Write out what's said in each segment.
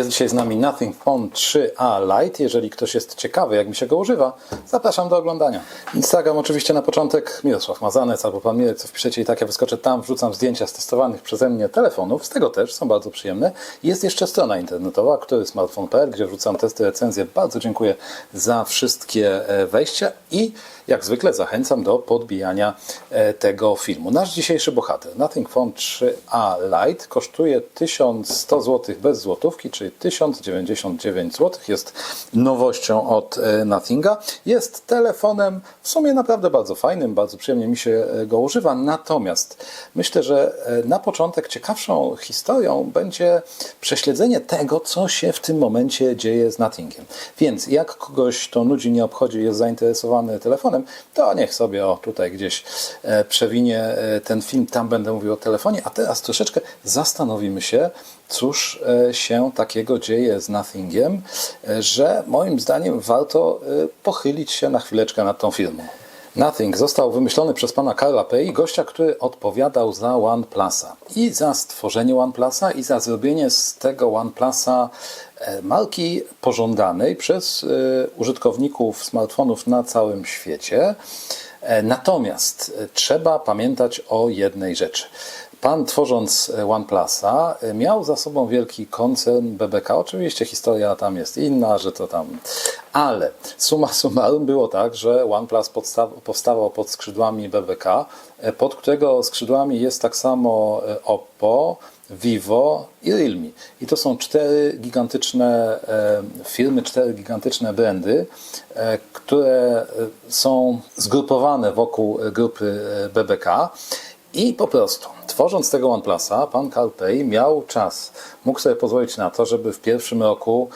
Jest dzisiaj z nami Nothing Phone 3A Lite. Jeżeli ktoś jest ciekawy, jak mi się go używa, zapraszam do oglądania. Instagram oczywiście na początek Mirosław Mazanec albo Pan Mirek, co wpiszecie i tak ja wyskoczę tam, wrzucam zdjęcia z testowanych przeze mnie telefonów, z tego też są bardzo przyjemne. Jest jeszcze strona internetowa, który smartphone.pl, gdzie wrzucam testy, recenzje. Bardzo dziękuję za wszystkie e, wejścia i jak zwykle zachęcam do podbijania e, tego filmu. Nasz dzisiejszy bohater, Nothing Phone 3A Lite, kosztuje 1100 zł bez złotówki, czyli 1099 zł. Jest nowością od e, Nothinga. Jest telefonem w sumie naprawdę bardzo fajnym, bardzo przyjemnie mi się e, go używa. Natomiast myślę, że e, na początek ciekawszą historią będzie prześledzenie tego, co się w tym momencie dzieje z Nothingiem. Więc jak kogoś to nudzi, nie obchodzi, jest zainteresowany telefonem, to niech sobie o tutaj gdzieś przewinie ten film, tam będę mówił o telefonie, a teraz troszeczkę zastanowimy się, cóż e, się takiego dzieje z Nothingiem, e, że moim zdaniem warto e, pochylić się na chwileczkę nad tą firmą. Nothing został wymyślony przez pana Karla Pei, gościa, który odpowiadał za OnePlusa i za stworzenie OnePlusa i za zrobienie z tego OnePlusa marki pożądanej przez użytkowników smartfonów na całym świecie. E, Natomiast e, trzeba pamiętać o jednej rzeczy. Pan tworząc e, OnePlusa miał za sobą wielki koncern BBK. Oczywiście historia tam jest inna, że to tam. Ale summa summarum było tak, że OnePlus powstawał pod skrzydłami BBK, pod którego skrzydłami jest tak samo Oppo, Vivo i Realme. I to są cztery gigantyczne e, firmy, cztery gigantyczne brandy, e, które e, są zgrupowane wokół grupy BBK. I po prostu, tworząc tego OnePlusa, pan Carl Pei miał czas, mógł sobie pozwolić na to, żeby w pierwszym roku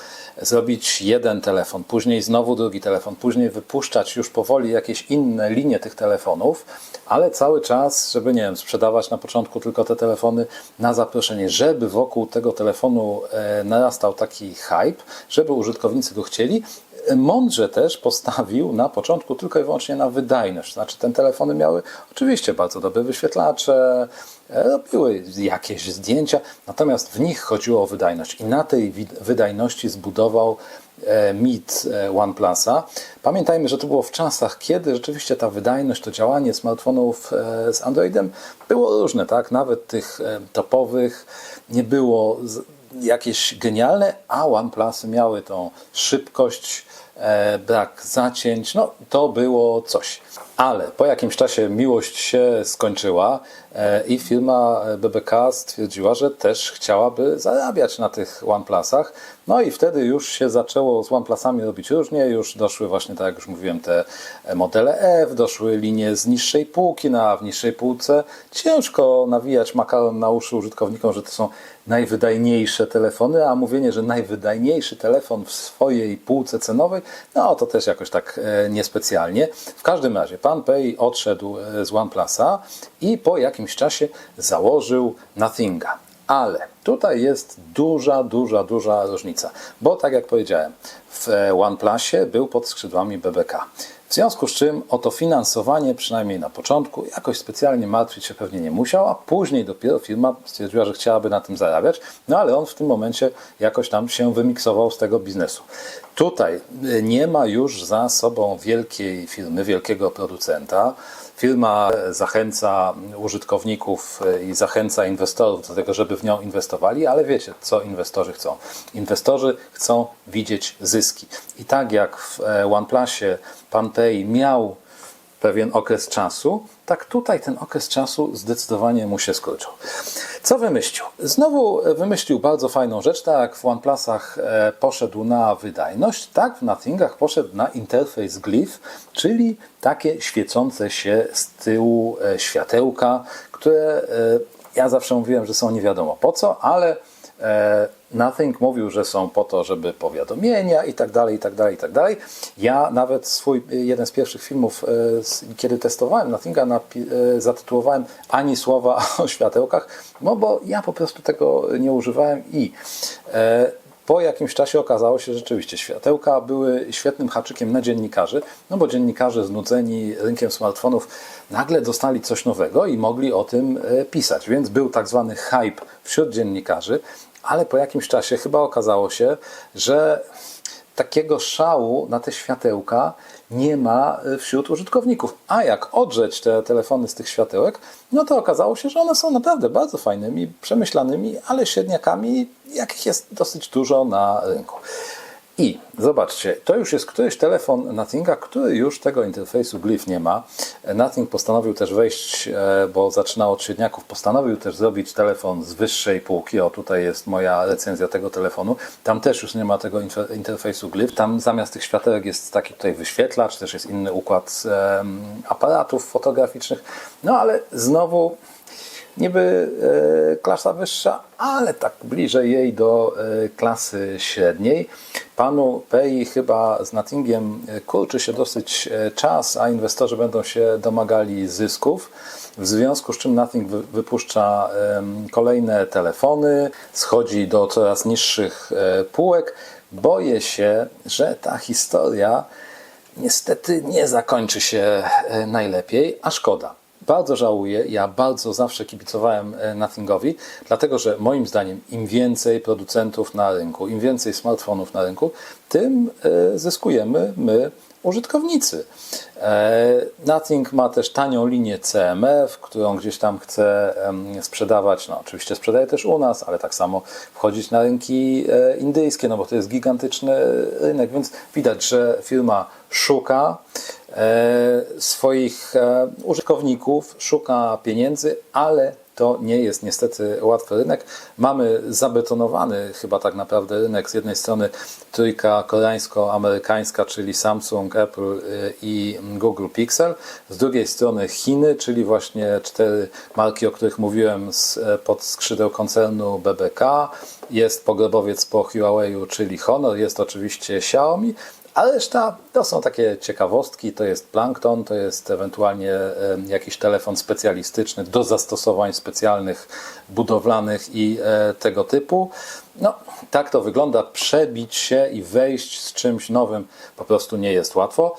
zrobić jeden telefon, później znowu drugi telefon, później wypuszczać już powoli jakieś inne linie tych telefonów, ale cały czas, żeby nie wiem, sprzedawać na początku tylko te telefony na zaproszenie, żeby wokół tego telefonu e, narastał taki hype, żeby użytkownicy go chcieli, mądrze też postawił na początku tylko i wyłącznie na wydajność. Znaczy, te telefony miały oczywiście bardzo dobre wyświetlacze, e, robiły jakieś zdjęcia, natomiast w nich chodziło o wydajność i na tej wydajności zbudował e, mit e, OnePlusa. Pamiętajmy, że to było w czasach, kiedy rzeczywiście ta wydajność, to działanie smartfonów z Androidem było różne, tak? Nawet tych topowych nie było jakieś genialne, a OnePlusy miały tą szybkość, brak zacięć, no to było coś. Ale po jakimś czasie miłość się skończyła e, i firma BBK stwierdziła, że też chciałaby zarabiać na tych OnePlusach. No i wtedy już się zaczęło z OnePlusami robić różnie, już doszły właśnie, tak jak już mówiłem, te modele F, doszły linie z niższej półki, na w niższej półce. Ciężko nawijać makaron na uszy użytkownikom, że to są najwydajniejsze telefony, a mówienie, że najwydajniejszy telefon w swojej półce cenowej, no to też jakoś tak e, niespecjalnie. W każdym razie pan Pei odszedł e, z OnePlusa i po jakimś czasie założył Nothinga. Ale tutaj jest duża, duża, duża różnica, bo tak jak powiedziałem, w e, OnePlusie był pod skrzydłami BBK. W związku z czym o to finansowanie, przynajmniej na początku, jakoś specjalnie martwić się pewnie nie musiał, a później dopiero firma stwierdziła, że chciałaby na tym zarabiać, no ale on w tym momencie jakoś tam się wymiksował z tego biznesu. Tutaj y, nie ma już za sobą wielkiej firmy, wielkiego producenta. Firma e, zachęca użytkowników e, i zachęca inwestorów do tego, żeby w nią inwestowali, ale wiecie, co inwestorzy chcą? Inwestorzy chcą widzieć zyski. I tak jak w e, OnePlusie pan Pei miał pewien okres czasu, tak tutaj ten okres czasu zdecydowanie mu się skurczył. Co wymyślił? Znowu wymyślił bardzo fajną rzecz, tak jak w OnePlusach e, poszedł na wydajność, tak w Nothingach poszedł na interfejs glyph, czyli takie świecące się z tyłu e, światełka, które e, ja zawsze mówiłem, że są nie wiadomo po co, ale e, Nothing mówił, że są po to, żeby powiadomienia i tak dalej, i tak dalej, i tak dalej. Ja nawet swój, jeden z pierwszych filmów, e, kiedy testowałem Nothinga, e, zatytułowałem ani słowa o światełkach, no bo ja po prostu tego nie używałem i e, po jakimś czasie okazało się, że rzeczywiście światełka były świetnym haczykiem na dziennikarzy, no bo dziennikarze znudzeni rynkiem smartfonów nagle dostali coś nowego i mogli o tym e, pisać. Więc był tak zwany hype wśród dziennikarzy, ale po jakimś czasie chyba okazało się, że takiego szału na te światełka nie ma y, wśród użytkowników. A jak odrzeć te telefony z tych światełek, no to okazało się, że one są naprawdę bardzo fajnymi, przemyślanymi, ale średniakami, jakich jest dosyć dużo na rynku. I zobaczcie, to już jest któryś telefon Nothinga, który już tego interfejsu Glyph nie ma. Nothing postanowił też wejść, e, bo zaczynał od średniaków, postanowił też zrobić telefon z wyższej półki. O, tutaj jest moja recenzja tego telefonu. Tam też już nie ma tego inter- interfejsu Glyph. Tam zamiast tych światełek jest taki tutaj wyświetlacz, też jest inny układ aparatów fotograficznych. No ale znowu niby e, klasa wyższa, ale tak bliżej jej do e, klasy średniej. Panu Pei chyba z Nottingiem e, kurczy się dosyć czas, a inwestorzy będą się domagali zysków. W związku z czym Nothing wy- wypuszcza kolejne telefony, schodzi do coraz niższych półek. Boję się, że ta historia niestety nie zakończy się najlepiej, a szkoda. Bardzo żałuję, ja bardzo zawsze kibicowałem e, Nothingowi, dlatego że moim zdaniem im więcej producentów na rynku, im więcej smartfonów na rynku, tym e, zyskujemy my, użytkownicy. E, Nothing ma też tanią linię CMF, którą gdzieś tam chce sprzedawać. No, oczywiście sprzedaje też u nas, ale tak samo wchodzić na rynki indyjskie, no bo to jest gigantyczny rynek, więc widać, że firma szuka swoich e, użytkowników, szuka pieniędzy, ale to nie jest niestety łatwy rynek. Mamy zabetonowany chyba tak naprawdę rynek. Z jednej strony trójka koreańsko-amerykańska, czyli Samsung, Apple y, i Google Pixel. Z drugiej strony Chiny, czyli właśnie cztery marki, o których mówiłem z, e, pod skrzydeł koncernu BBK. Jest pogrebowiec po Huawei'u, czyli Honor. Jest oczywiście Xiaomi. A reszta to są takie ciekawostki, to jest plankton, to jest ewentualnie e, jakiś telefon specjalistyczny do zastosowań specjalnych, budowlanych i e, tego typu. No, tak to wygląda. Przebić się i wejść z czymś nowym po prostu nie jest łatwo.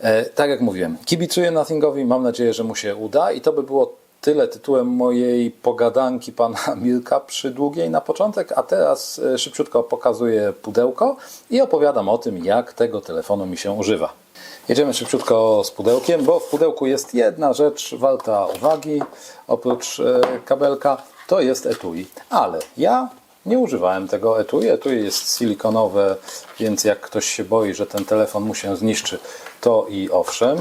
E, Tak jak mówiłem, kibicuję Nothingowi, mam nadzieję, że mu się uda i to by było tyle tytułem mojej pogadanki pana Milka przydługiej na początek, a teraz e, szybciutko pokazuję pudełko i opowiadam o tym, jak tego telefonu mi się używa. Jedziemy szybciutko z pudełkiem, bo w pudełku jest jedna rzecz warta uwagi, oprócz e, kabelka, to jest etui. Ale ja nie używałem tego etui. Etui jest silikonowe, więc jak ktoś się boi, że ten telefon mu się zniszczy, to i owszem.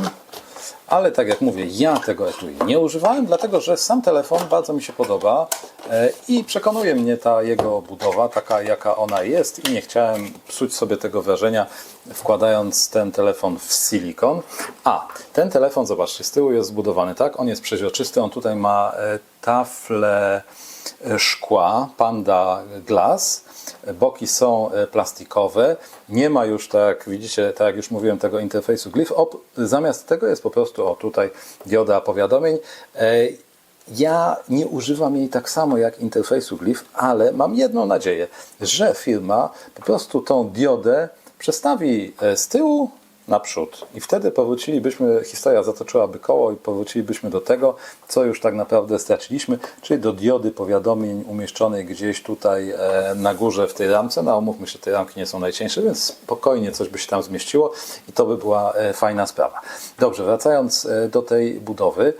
Ale tak jak mówię, ja tego etui nie używałem, dlatego że sam telefon bardzo mi się podoba e, i przekonuje mnie ta jego budowa, taka jaka ona jest i nie chciałem psuć sobie tego wrażenia wkładając ten telefon w silikon. A, ten telefon, zobaczcie, z tyłu jest zbudowany tak, on jest przeźroczysty, on tutaj ma e, taflę e, szkła, Panda Glass, boki są e, plastikowe, nie ma już, tak widzicie, tak jak już mówiłem, tego interfejsu. Op, zamiast tego jest po prostu, o tutaj dioda powiadomień. E, Ja nie używam jej tak samo jak interfejsu Glyph, ale mam jedną nadzieję, że firma po prostu tą diodę przestawi e, z tyłu na przód. I wtedy powrócilibyśmy, historia zatoczyłaby koło i powrócilibyśmy do tego, co już tak naprawdę straciliśmy, czyli do diody powiadomień umieszczonej gdzieś tutaj e, na górze w tej ramce. No umówmy się, te ramki nie są najcieńsze, więc spokojnie coś by się tam zmieściło i to by była e, fajna sprawa. Dobrze, wracając e, do tej budowy.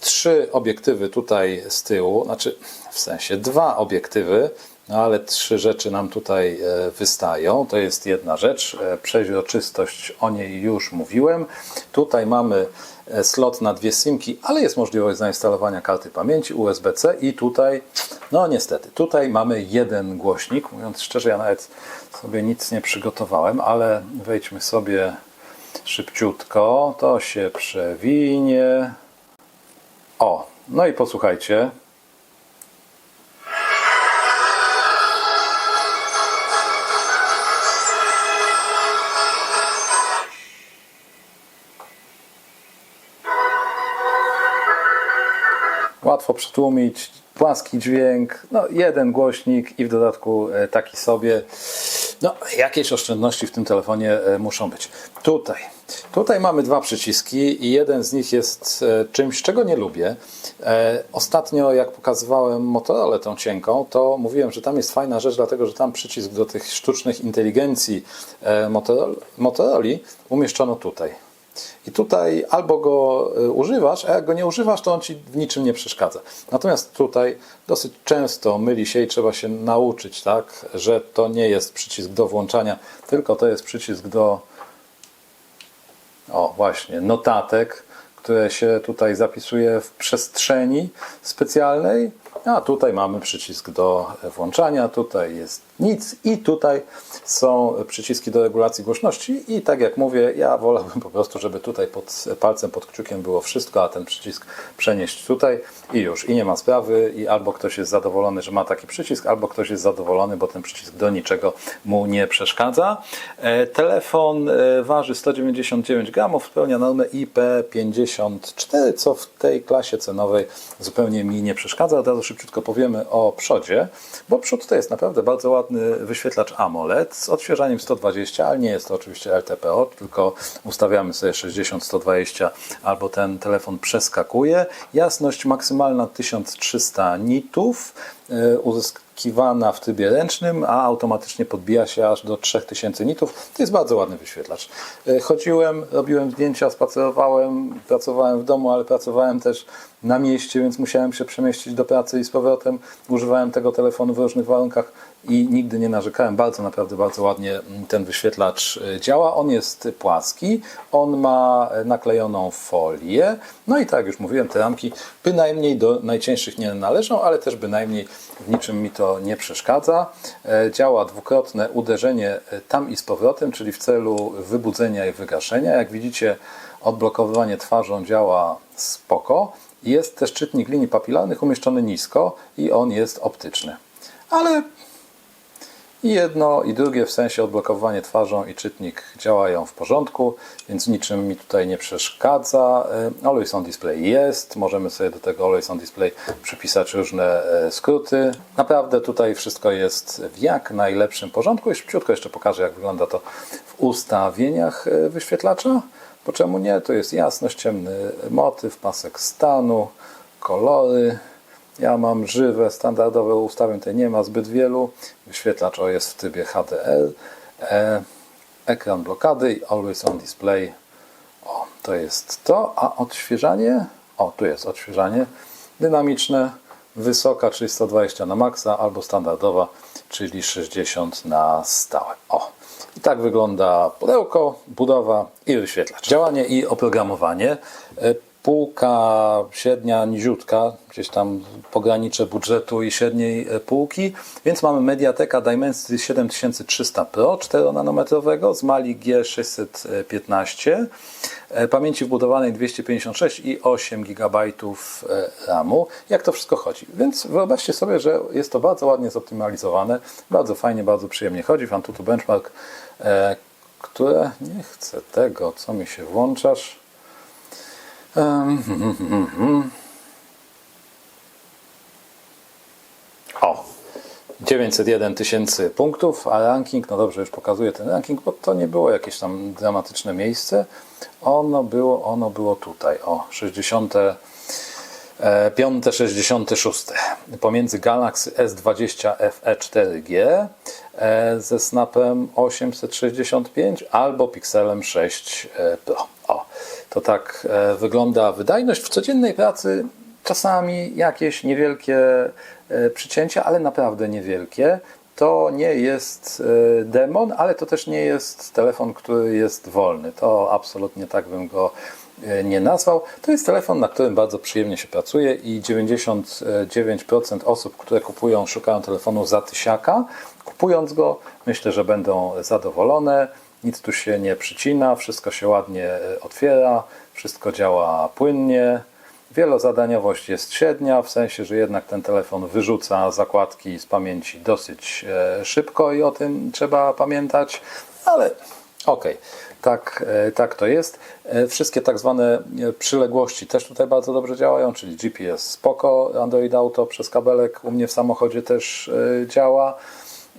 Trzy obiektywy tutaj z tyłu, znaczy w sensie dwa obiektywy, no ale trzy rzeczy nam tutaj e, wystają. To jest jedna rzecz. E, Przeźroczystość, o niej już mówiłem. Tutaj mamy e, slot na dwie simki, ale jest możliwość zainstalowania karty pamięci USB-C i tutaj, no niestety, tutaj mamy jeden głośnik. Mówiąc szczerze, ja nawet sobie nic nie przygotowałem, ale wejdźmy sobie szybciutko. To się przewinie. O, no i posłuchajcie. Łatwo przytłumić, płaski dźwięk, no jeden głośnik i w dodatku e, taki sobie. No, jakieś oszczędności w tym telefonie e, muszą być. Tutaj. Tutaj mamy dwa przyciski i jeden z nich jest e, czymś, czego nie lubię. Ostatnio, jak pokazywałem Motorola tą cienką, to mówiłem, że tam jest fajna rzecz, dlatego że tam przycisk do tych sztucznych inteligencji Motorola, umieszczono tutaj. I tutaj albo go y, używasz, a jak go nie używasz, to on ci w niczym nie przeszkadza. Natomiast tutaj dosyć często myli się i trzeba się nauczyć, tak, że to nie jest przycisk do włączania, tylko to jest przycisk do o właśnie, notatek, które się tutaj zapisuje w przestrzeni specjalnej. A tutaj mamy przycisk do włączania, tutaj jest nic i tutaj są przyciski do regulacji głośności i tak jak mówię, ja wolałbym po prostu, żeby tutaj pod palcem, pod kciukiem było wszystko, a ten przycisk przenieść tutaj i już. I nie ma sprawy i albo ktoś jest zadowolony, że ma taki przycisk, albo ktoś jest zadowolony, bo ten przycisk do niczego mu nie przeszkadza. E, Telefon e, waży 199 gramów, spełnia normę IP54, co w tej klasie cenowej zupełnie mi nie przeszkadza. Od razu szybciutko powiemy o przodzie, bo przód to jest naprawdę bardzo ładny wyświetlacz AMOLED z odświeżaniem 120, ale nie jest to oczywiście LTPO, tylko ustawiamy sobie 60-120 albo ten telefon przeskakuje. Jasność maksymalna 1300 nitów, e, uzyskiwana w trybie ręcznym, a automatycznie podbija się aż do 3000 nitów. To jest bardzo ładny wyświetlacz. E, Chodziłem, robiłem zdjęcia, spacerowałem, pracowałem w domu, ale pracowałem też na mieście, więc musiałem się przemieścić do pracy i z powrotem używałem tego telefonu w różnych warunkach i nigdy nie narzekałem. Bardzo, naprawdę bardzo ładnie ten wyświetlacz e, działa. On jest płaski, on ma naklejoną folię. No i tak jak już mówiłem, te ramki bynajmniej do najcieńszych nie należą, ale też bynajmniej w niczym mi to nie przeszkadza. E, Działa dwukrotne uderzenie e, tam i z powrotem, czyli w celu wybudzenia i wygaszenia. Jak widzicie, odblokowywanie twarzą działa spoko. Jest też czytnik linii papilarnych umieszczony nisko i on jest optyczny. Ale i jedno i drugie, w sensie odblokowanie twarzą i czytnik działają w porządku, więc niczym mi tutaj nie przeszkadza. E, Always on Display jest, możemy sobie do tego Always on Display przypisać różne e, skróty. Naprawdę tutaj wszystko jest w jak najlepszym porządku i szybciutko jeszcze pokażę, jak wygląda to w ustawieniach e, wyświetlacza. Bo czemu nie? To jest jasność, ciemny motyw, pasek stanu, kolory, ja mam żywe, standardowe ustawień, tutaj nie ma zbyt wielu. Wyświetlacz o jest w trybie HDR. E, ekran blokady i Always on Display. O, to jest to. A odświeżanie? O, tu jest odświeżanie. Dynamiczne, wysoka, czyli 120 na maksa, albo standardowa, czyli 60 na stałe. O, i tak wygląda pudełko, budowa i wyświetlacz. Działanie i oprogramowanie. E, Półka średnia, niziutka, gdzieś tam pogranicze budżetu i średniej e, półki, więc mamy Mediateka Dimensity 7300 Pro 4-nanometrowego z Mali G615, e, pamięci wbudowanej 256 i 8 GB RAMu. Jak to wszystko chodzi? Więc wyobraźcie sobie, że jest to bardzo ładnie zoptymalizowane, bardzo fajnie, bardzo przyjemnie chodzi. W Antutu Benchmark, e, które nie chcę tego, co mi się włączasz. O, 901 tysięcy punktów, a ranking, no dobrze, już pokazuję ten ranking, bo to nie było jakieś tam dramatyczne miejsce. Ono było, ono było tutaj, o, 60. 5, 66 pomiędzy Galaxy S20 FE 4G ze snapem 865 albo Pixelem 6 Pro. O, to tak e, wygląda wydajność w codziennej pracy. Czasami jakieś niewielkie e, przycięcia, ale naprawdę niewielkie. To nie jest e, demon, ale to też nie jest telefon, który jest wolny. To absolutnie tak bym go nie nazwał. To jest telefon, na którym bardzo przyjemnie się pracuje i 99% osób, które kupują, szukają telefonu za tysiaka. Kupując go, myślę, że będą zadowolone. Nic tu się nie przycina, wszystko się ładnie otwiera, wszystko działa płynnie. Wielozadaniowość jest średnia, w sensie, że jednak ten telefon wyrzuca zakładki z pamięci dosyć szybko i o tym trzeba pamiętać, ale okej. Okay. Tak, tak to jest. Wszystkie tak zwane przyległości też tutaj bardzo dobrze działają, czyli GPS spoko, Android Auto przez kabelek u mnie w samochodzie też działa.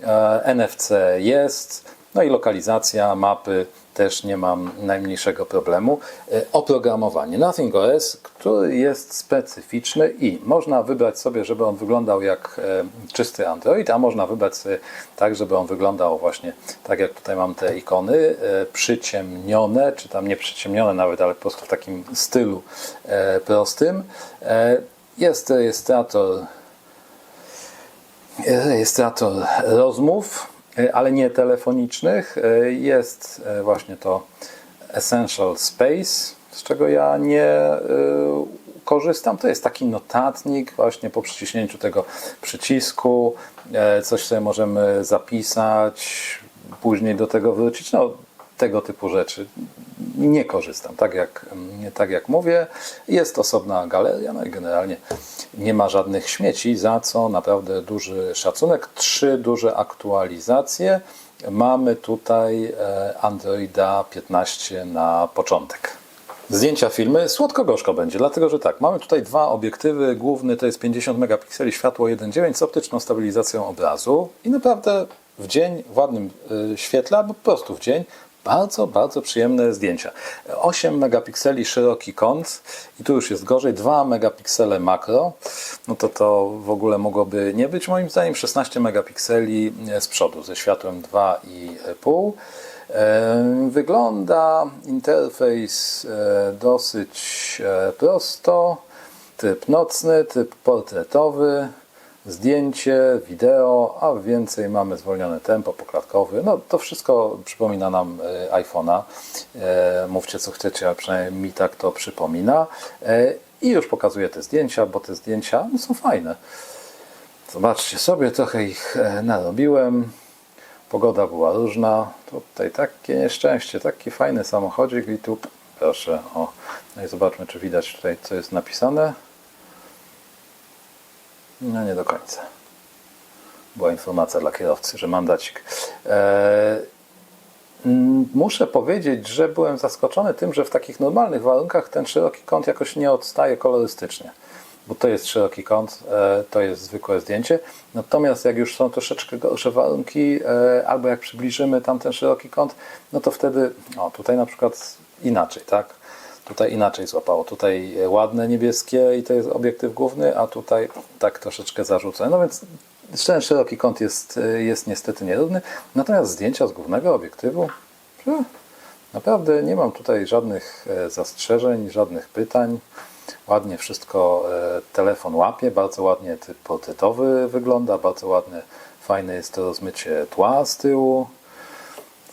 E, NFC jest, no i lokalizacja, mapy też nie mam najmniejszego problemu. E, Oprogramowanie Nothing OS, który jest specyficzny i można wybrać sobie, żeby on wyglądał jak e, czysty Android, a można wybrać sobie tak, żeby on wyglądał właśnie tak jak tutaj mam te ikony, przyciemnione, czy tam nie przyciemnione nawet, ale po prostu w takim stylu prostym. Jest rejestrator rejestrator rozmów, e, ale nie telefonicznych. E, Jest e, właśnie to Essential Space, z czego ja nie e, korzystam. To jest taki notatnik, właśnie po przyciśnięciu tego przycisku. e, Coś sobie możemy zapisać, później do tego wrócić. No, tego typu rzeczy nie korzystam, tak jak, mm, tak jak mówię. Jest osobna galeria, no i generalnie nie ma żadnych śmieci, za co naprawdę duży szacunek. Trzy duże aktualizacje. Mamy tutaj e, Androida 15 na początek. Zdjęcia filmy słodko-gorzko będzie, dlatego że tak, mamy tutaj dwa obiektywy. Główny to jest 50 megapikseli, światło 1.9 z optyczną stabilizacją obrazu i naprawdę w dzień, w ładnym y, świetle, albo po prostu w dzień, bardzo, bardzo przyjemne zdjęcia. 8 megapikseli szeroki kąt i tu już jest gorzej, 2 megapiksele makro, no to to w ogóle mogłoby nie być moim zdaniem, 16 megapikseli z przodu ze światłem 2,5. E, Wygląda interfejs e, dosyć e, prosto. Typ nocny, typ portretowy, zdjęcie, wideo, a więcej mamy zwolnione tempo poklatkowy. No to wszystko przypomina nam e, iPhone'a. E, Mówcie co chcecie, ale przynajmniej mi tak to przypomina. E, I już pokazuję te zdjęcia, bo te zdjęcia no, są fajne. Zobaczcie sobie, trochę ich narobiłem. Pogoda była różna. Tutaj takie nieszczęście, taki fajny samochodzik i tu proszę, o. No i zobaczmy, czy widać tutaj, co jest napisane. No nie do końca. Była informacja dla kierowcy, że mandacik. Mm, Muszę powiedzieć, że byłem zaskoczony tym, że w takich normalnych warunkach ten szeroki kąt jakoś nie odstaje kolorystycznie. Bo to jest szeroki kąt, e, to jest zwykłe zdjęcie. Natomiast jak już są troszeczkę gorsze warunki, e, albo jak przybliżymy tamten szeroki kąt, no to wtedy, o tutaj na przykład inaczej, tak? Tutaj inaczej złapało. Tutaj ładne niebieskie i to jest obiektyw główny, a tutaj tak troszeczkę zarzucone. No więc szeroki kąt jest, jest niestety nierówny. Natomiast zdjęcia z głównego obiektywu, hmm, naprawdę nie mam tutaj żadnych e, zastrzeżeń, żadnych pytań. Ładnie wszystko e, telefon łapie, bardzo ładnie portretowy wygląda, bardzo ładne, fajne jest to rozmycie tła z tyłu.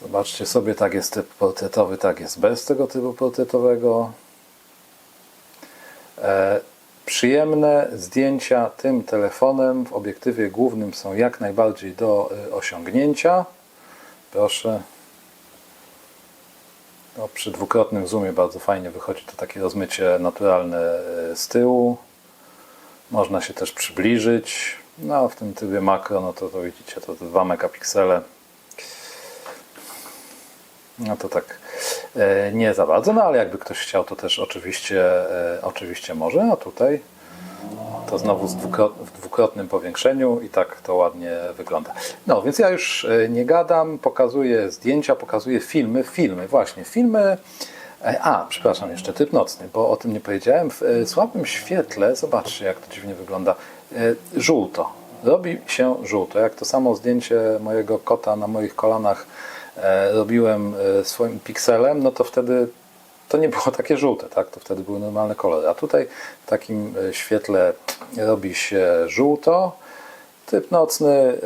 Zobaczcie sobie, tak jest typ portretowy, tak jest bez tego typu portretowego. E, przyjemne zdjęcia tym telefonem w obiektywie głównym są jak najbardziej do e, osiągnięcia. Proszę. No, przy dwukrotnym zoomie bardzo fajnie wychodzi to takie rozmycie naturalne e, z tyłu. Można się też przybliżyć. No, a w tym trybie makro, no to, to widzicie, to 2 megapiksele. No to tak e, nie za bardzo, no ale jakby ktoś chciał, to też oczywiście, e, oczywiście może. A tutaj to znowu w dwukrotnym powiększeniu i tak to ładnie wygląda. No więc ja już e, nie gadam, pokazuję zdjęcia, pokazuję filmy, filmy, właśnie, filmy. A, przepraszam, jeszcze typ nocny, bo o tym nie powiedziałem. W słabym świetle, zobaczcie jak to dziwnie wygląda, żółto. Robi się żółto, jak to samo zdjęcie mojego kota na moich kolanach robiłem e, swoim pikselem, no to wtedy to nie było takie żółte, tak? To wtedy były normalne kolory. A tutaj w takim e, świetle robi się żółto. Typ nocny e,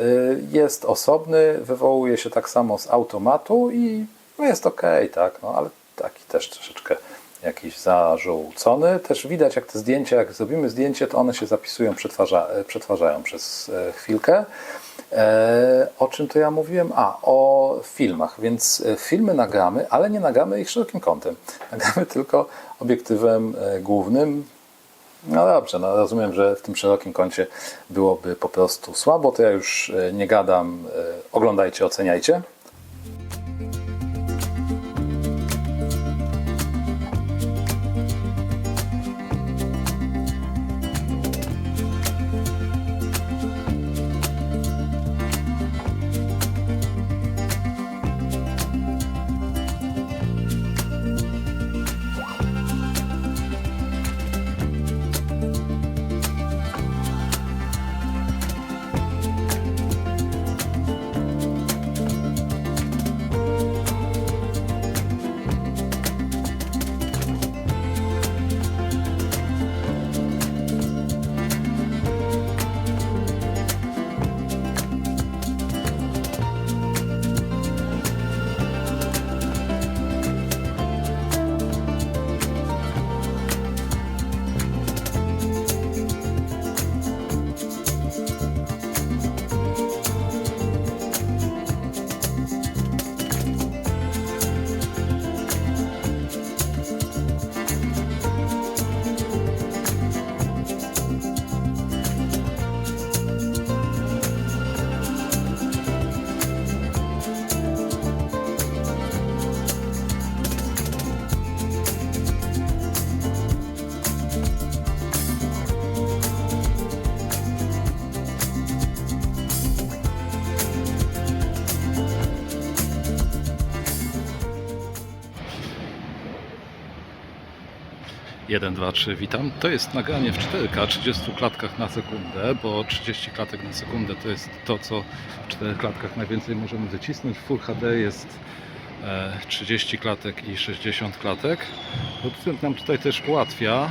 jest osobny, wywołuje się tak samo z automatu i jest ok, tak? No ale taki też troszeczkę jakiś zażółcony. Też widać, jak te zdjęcia, jak zrobimy zdjęcie, to one się zapisują, przetwarza, przetwarzają przez e, chwilkę. E, o czym to ja mówiłem? A, o filmach. Więc e, filmy nagramy, ale nie nagramy ich szerokim kątem. Nagramy tylko obiektywem głównym. No dobrze, no rozumiem, że w tym szerokim kącie byłoby po prostu słabo, to ja już nie gadam. Oglądajcie, oceniajcie. 1, 2, 3, witam. To jest nagranie w 4K, 30 klatkach na sekundę, bo 30 klatek na sekundę to jest to, co w 4 klatkach najwięcej możemy wycisnąć. Full HD jest e, 30 klatek i 60 klatek. Producent nam tutaj też ułatwia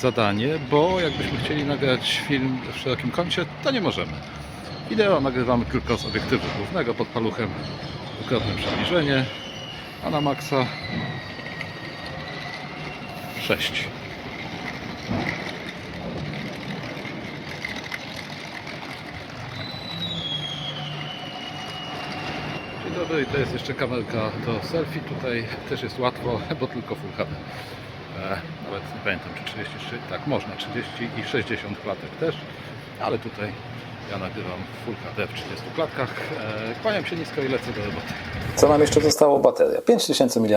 zadanie, bo jakbyśmy chcieli nagrać film w szerokim kącie, to nie możemy. Wideo nagrywamy tylko z obiektywu głównego pod paluchem, dwukrotne przybliżenie, a na maksa 6. Dzień i to jest jeszcze kamerka do selfie. Tutaj też jest łatwo, bo tylko Full HD. E, nawet nie pamiętam czy 33, tak można, 30 i 60 klatek też, ale tutaj ja nagrywam Full HD w 30 klatkach. E, kłaniam się nisko i lecę do roboty. Co nam jeszcze zostało? Bateria. 5000 mAh,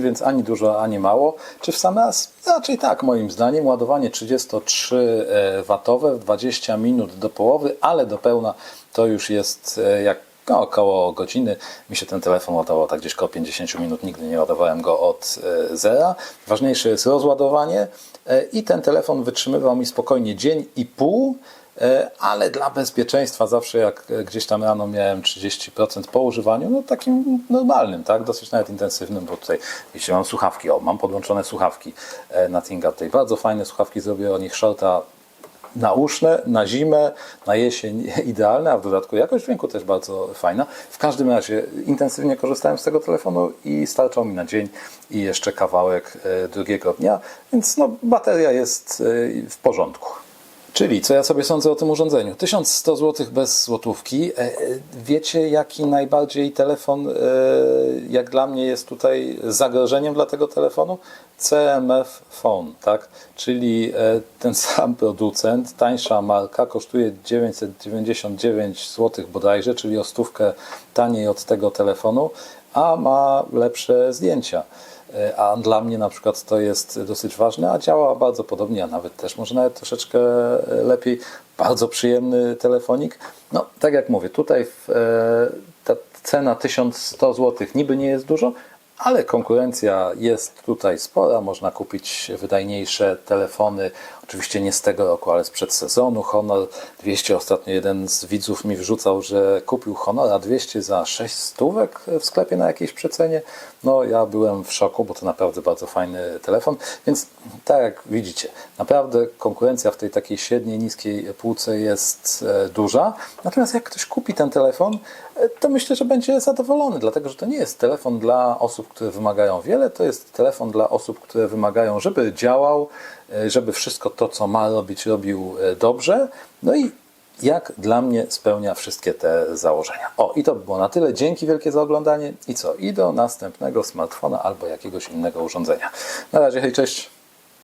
więc ani dużo, ani mało. Czy w sam raz? Raczej tak, moim zdaniem. Ładowanie 33W w 20 minut do połowy, ale do pełna to już jest e, jak no, około godziny. Mi się ten telefon ładował tak gdzieś około 50 minut. Nigdy nie ładowałem go od e, zera. Ważniejsze jest rozładowanie i ten telefon wytrzymywał mi spokojnie dzień i pół. E, Ale dla bezpieczeństwa zawsze jak e, gdzieś tam rano miałem 30% po używaniu, no takim normalnym, tak, dosyć nawet intensywnym, bo tutaj jeśli mam słuchawki, o, mam podłączone słuchawki e, na Tinga, tutaj bardzo fajne słuchawki, zrobię o nich shorta nauszne, na zimę, na jesień idealne, a w dodatku jakość dźwięku też bardzo fajna. W każdym razie intensywnie korzystałem z tego telefonu i starczał mi na dzień i jeszcze kawałek drugiego dnia, więc no, bateria jest w porządku. Czyli, co ja sobie sądzę o tym urządzeniu? 1100 zł bez złotówki. E, e, Wiecie, jaki najbardziej telefon, e, jak dla mnie, jest tutaj zagrożeniem dla tego telefonu? CMF Phone, tak? Czyli ten sam producent, tańsza marka, kosztuje 999 zł bodajże, czyli o stówkę taniej od tego telefonu, a ma lepsze zdjęcia. E, A dla mnie na przykład to jest dosyć ważne, a działa bardzo podobnie, a nawet też może nawet troszeczkę e, lepiej. Bardzo przyjemny telefonik. No, tak jak mówię, tutaj w, e, ta cena 1100 zł niby nie jest dużo, ale konkurencja jest tutaj spora. Można kupić wydajniejsze telefony. Oczywiście nie z tego roku, ale sprzed sezonu. Honor 200. Ostatnio jeden z widzów mi wrzucał, że kupił Honora 200 za 6 stówek w sklepie na jakiejś przecenie. No ja byłem w szoku, bo to naprawdę bardzo fajny telefon. Więc tak jak widzicie, naprawdę konkurencja w tej takiej średniej, niskiej półce jest e, duża. Natomiast jak ktoś kupi ten telefon, e, to myślę, że będzie zadowolony, dlatego że to nie jest telefon dla osób, które wymagają wiele, to jest telefon dla osób, które wymagają, żeby działał, e, żeby wszystko to, co ma robić, robił e, dobrze. No i jak dla mnie spełnia wszystkie te założenia. O, i to by było na tyle. Dzięki wielkie za oglądanie. I co? I do następnego smartfona albo jakiegoś innego urządzenia. Na razie, hej, cześć.